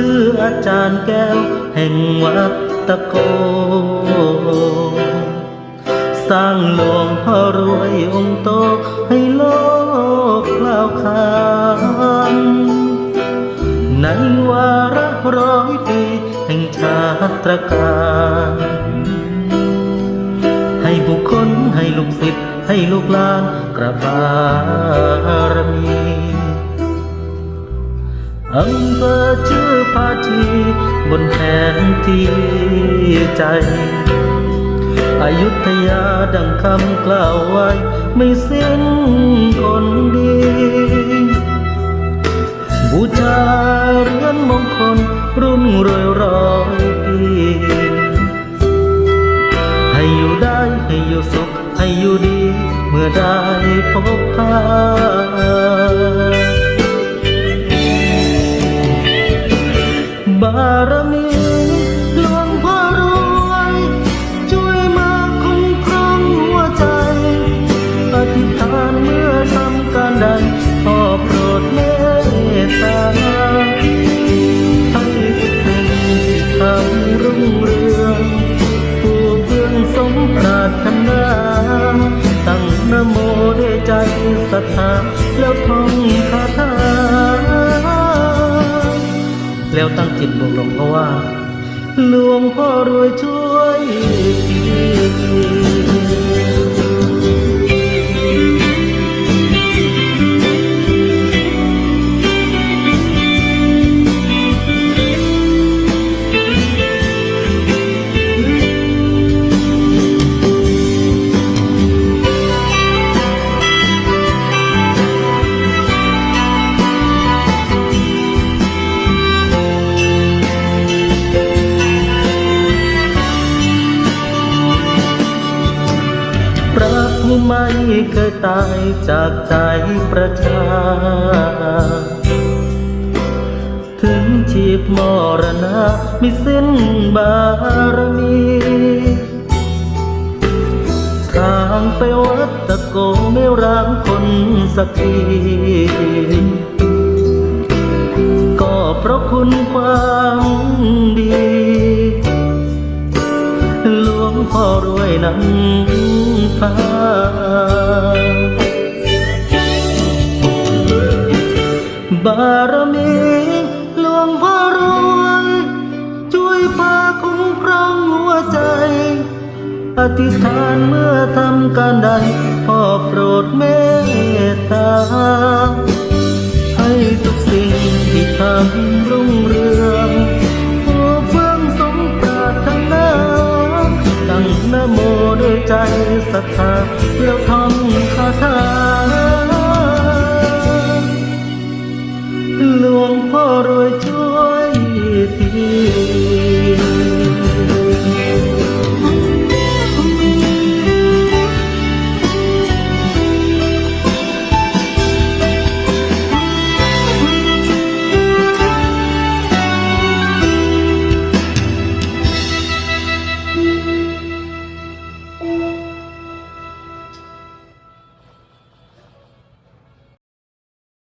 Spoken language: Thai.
ชื่ออาจารย์แก้ว แห่งวัดตะโก สร้างหลวงพ่อรวยองค์โตให้โลกกล่าวขานในวาระร้อยปีแห่งชาตรการให้บุคคลให้ลูกศิษย์ให้ลูกหลานกระบารมี อำเภอชื่อพาทีบนแผนที่ใจอยุธยาดังคำกล่าวไว้ ไม่สิ้นคนดี บูชาเรือนมงคลรุ่นรวยร้อยปีให้อยู่ได้ให้อยู่สุขให้อยู่ดี เมื่อได้พบพา บารมี ตั้งจิตบวกลงเพราะว่า หลวงพ่อรวยช่วยที ไม่เคยตายจากใจประชา ถึงชีพมรณะไมิสิ้นบารมี ทางไปวัดตะโกไม่ร้างคนสักทีก็เพราะคุณความดี หลวงพ่อรวยนั้น พาบารมีหลวงพ่อรวยช่วยพาคุ้มครองหัวใจ อธิษฐานเมื่อทำการใดพ่อโปรดเมตตา ใจศรัทธาแล้วท่องคาถาหลวง